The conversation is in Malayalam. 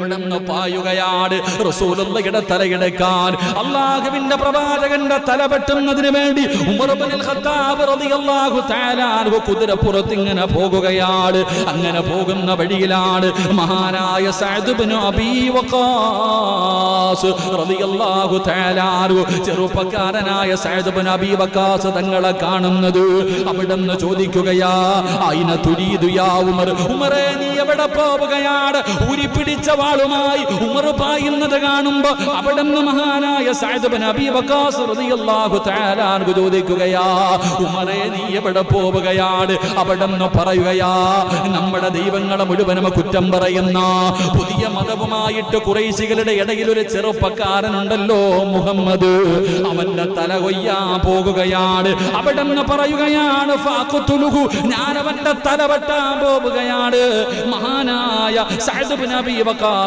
അവിടെ നിന്ന് പായുകയാണ്. റസൂലുള്ളയുടെ തലയെടുക്കാൻ അള്ളാഹുവിന്റെ പ്രവാചകന്റെ തല പെട്ടുന്നതിന് വേണ്ടി കുതിരപ്പുറത്ത് ഇങ്ങനെ പോകുകയാണ്. അങ്ങനെ പോകുന്ന വഴിയിലാണ് മഹാനായ സഅദ് ഇബ്നു വഖാസ് റളിയല്ലാഹു ചെറുപ്പക്കാരനായ സഅദ് ഇബ്നു അബീ വക്കാസ് തങ്ങളെ കാണുന്നത്. അവിടെന്ന് ചോദിക്കുകയാ അയിന തുരീദു യാ ഉമർ? ഉമറേ നീ എവിടെ പോവുകയാണ്? ഊരി പിടിച്ച വാളുമായി ഉമർ പായുന്നത് കാണുമ്പോ അവിടെന്ന് മഹാനായ സഅദ് ഇബ്നു അബീ വക്കാസ് റളിയല്ലാഹു തആല അൻഹു ചോദിക്കുകയാ ഉമറേ നീ എവിടെ പോവുകയാണ്? അവിടെന്ന് പറയുകയാ നമ്മുടെ ദൈവങ്ങളെ മുഴുവനും കുറ്റം പറയുന്ന പുതിയ മതവുമായിട്ട് കുറേശികളുടെ ഇടയിൽ ഒരു ചെറുപ്പക്കാരനുണ്ടല്ലോ മുഹമ്മദ് അവന്റെ തല കൊയ്യാൻ പോകുകയാണ് അവിടുന്ന് പറയുകയാണ് ഫാഖുതുലുഹു. ഞാൻ അവന്റെ തല വെട്ടാൻ പോവുകയാണ് മഹാനായ സഅദ് നബി വഖാസ്